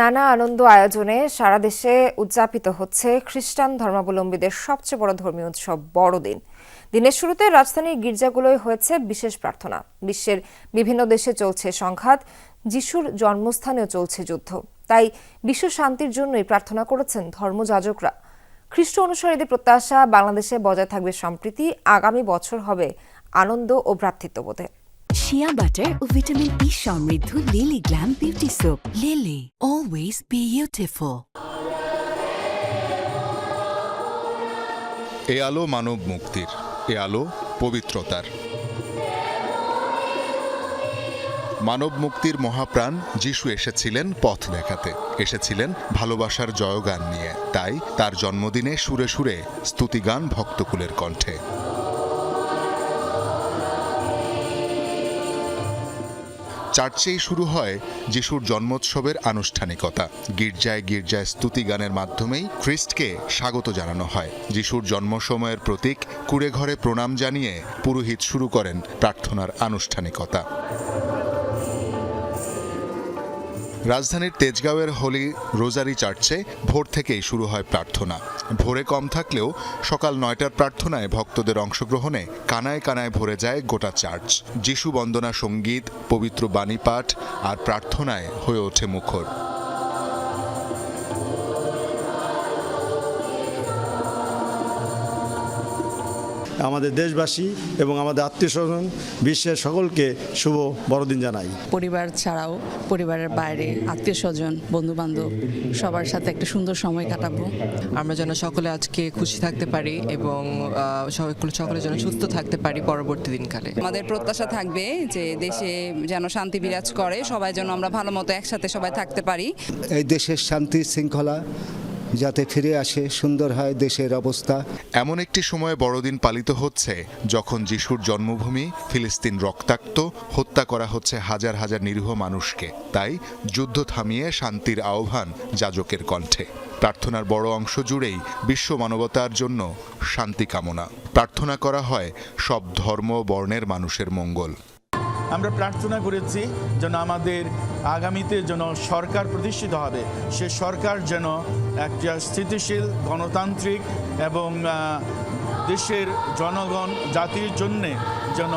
নানা আনন্দ আয়োজনে সারা দেশে উদযাপিত হচ্ছে খ্রিস্টান ধর্মাবলম্বীদের সবচেয়ে বড় ধর্মীয় উৎসব বড়দিন। দিনের শুরুতে রাজধানীর গির্জাগুলোয় হয়েছে বিশেষ প্রার্থনা। বিশ্বের বিভিন্ন দেশে চলছে সংঘাত, যিশুর জন্মস্থানেও চলছে যুদ্ধ। তাই বিশ্ব শান্তির জন্যই প্রার্থনা করেছেন ধর্মযাজকরা। খ্রিস্ট অনুসারীদের প্রত্যাশা বাংলাদেশে বজায় থাকবে সম্প্রীতি। আগামী বছর হবে আনন্দ ও ভ্রাতৃত্ববোধে। শিয়া বাটার ও ভিটামিন ই সমৃদ্ধ lily glam beauty soap lily always beautiful এ আলো মানব মুক্তির, এ আলো পবিত্রতার। মানব মুক্তির মহাপ্রাণ যিশু এসেছিলেন পথ দেখাতে, এসেছিলেন ভালোবাসার জয়গান নিয়ে। তাই তার জন্মদিনে সুরে সুরে স্তুতিগান ভক্তকুলের কণ্ঠে। চার্চেই শুরু হয় যিশুর জন্মোৎসবের আনুষ্ঠানিকতা। গির্জায় গির্জায় স্তুতি গানের মাধ্যমেই খ্রিস্টকে স্বাগত জানানো হয়। যিশুর জন্ম সময়ের প্রতীক কুড়ে ঘরে প্রণাম জানিয়ে পুরোহিত শুরু করেন প্রার্থনার আনুষ্ঠানিকতা। রাজধানীর তেজগাঁওয়ের হোলি রোজারি চার্চে ভোর থেকেই শুরু হয় প্রার্থনা। ভোরে কম থাকলেও সকাল নয়টার প্রার্থনায় ভক্তদের অংশগ্রহণে কানায় কানায় ভরে যায় গোটা চার্চ। যিশু বন্দনা সংগীত, পবিত্র বাণী পাঠ আর প্রার্থনায় হয়ে ওঠে মুখর। আমাদের দেশবাসী এবং আমাদের আত্মীয় স্বজন বিশ্বের সকলকে শুভ বড়দিন জানাই। পরিবার ছাড়াও পরিবারের বাইরে আত্মীয় স্বজন বন্ধু বান্ধব সবার সাথে একটা সুন্দর সময় কাটাবো। আমরা যেন সকলে আজকে খুশি থাকতে পারি এবং সকলে যেন সুস্থ থাকতে পারি পরবর্তী দিনকালে। আমাদের প্রত্যাশা থাকবে যে দেশে যেন শান্তি বিরাজ করে সবাই যেন আমরা ভালো মতো একসাথে সবাই থাকতে পারি। এই দেশের শান্তি শৃঙ্খলা যাতে ফিরে আসে সুন্দর হয় দেশের অবস্থা। এমন একটি সময়ে বড়দিন পালিত হচ্ছে যখন যিশুর জন্মভূমি ফিলিস্তিন রক্তাক্ত হত্যা করা হচ্ছে হাজার হাজার নিরীহ মানুষকে। তাই যুদ্ধ থামিয়ে শান্তির আহ্বান যাজকের কণ্ঠে। প্রার্থনার বড় অংশ জুড়েই বিশ্ব মানবতার জন্য শান্তি কামনা। প্রার্থনা করা হয় সব ধর্ম বর্ণের মানুষের মঙ্গল। আমরা প্রার্থনা করেছি যেন আমাদের আগামীতে যেন সরকার প্রতিষ্ঠিত হবে, সে সরকার যেন একটা স্থিতিশীল, গণতান্ত্রিক এবং দেশের জনগণ, জাতির জন্যে যেন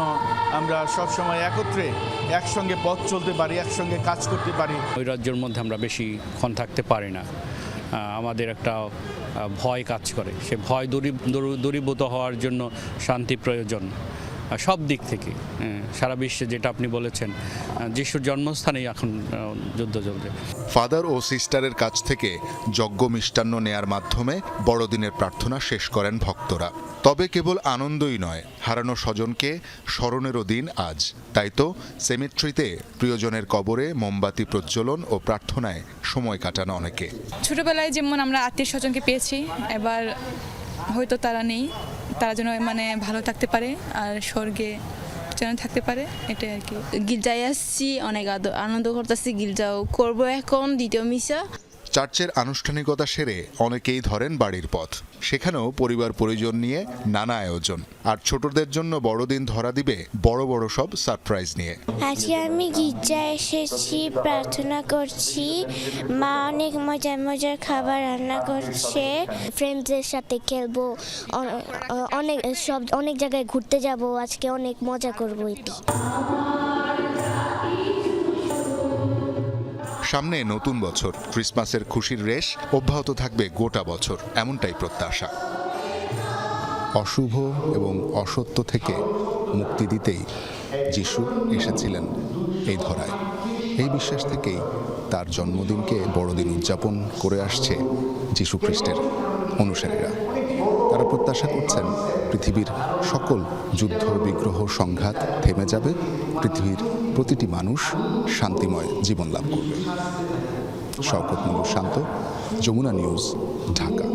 আমরা সবসময় একত্রে একসঙ্গে পথ চলতে পারি, একসঙ্গে কাজ করতে পারি। ওই রাজ্যের মধ্যে আমরা বেশিক্ষণ থাকতে পারি না। আমাদের একটা ভয় কাজ করে। সে ভয় দূরী দূর- দূরীভূত হওয়ার জন্য শান্তি প্রয়োজন। সব দিক থেকে হ্যাঁ, সারা বিশ্বে যেটা আপনি বলেছেন যিশুর জন্মস্থানেই এখন যুদ্ধ চলছে। ফাদার ও সিস্টারের কাছ থেকে যজ্ঞ মিষ্টান্ন নেয়ার মাধ্যমে বড়দিনের প্রার্থনা শেষ করেন ভক্তরা। তবে কেবল আনন্দই নয় হারানো স্বজনকে স্মরণেরও দিন আজ। তাই তো সেমিট্রিতে প্রিয়জনের কবরে মোমবাতি প্রজ্বলন ও প্রার্থনায় সময় কাটানো অনেকে। ছোটবেলায় যেমন আমরা আত্মীয় স্বজনকে পেয়েছি এবার হয়তো তারা নেই। তারা যেন মানে ভালো থাকতে পারে আর স্বর্গে যেন থাকতে পারে, এটাই আর কি। গির্জায় আসছি, অনেক আনন্দ করতেছি গির্জাও। করব এখন দ্বিতীয় মিশা। চার্চের আনুষ্ঠানিকতা সেরে অনেকেই ধরেন বাড়ির পথ। সেখানেও পরিবার পরিজন নিয়ে নানা আয়োজন। আর ছোটদের জন্য বড়দিন ধরা দিবে বড় বড় সব সারপ্রাইজ নিয়ে। আজকে আমি গির্জায় এসেছি, প্রার্থনা করছি। মা অনেক মজার মজার খাবার রান্না করছে। ফ্রেন্ডসদের সাথে খেলব। অনেক সব, অনেক জায়গায় ঘুরতে যাব। আজকে অনেক মজা করব এটি। সামনে নতুন বছর। ক্রিসমাসের খুশির রেশ অব্যাহত থাকবে গোটা বছর, এমনটাই প্রত্যাশা। অশুভ এবং অসত্য থেকে মুক্তি দিতেই যিশু এসেছিলেন এই ধরায়। এই বিশ্বাস থেকেই তার জন্মদিনকে বড়দিন উদযাপন করে আসছে যিশু খ্রিস্টের অনুসারীরা। তারা প্রত্যাশা করছেন পৃথিবীর সকল যুদ্ধ, বিগ্রহ, সংঘাত থেমে যাবে, পৃথিবীর প্রতিটি মানুষ শান্তিময় জীবন লাভ করবে। শওকত মুলুক শান্ত যমুনা নিউজ ঢাকা।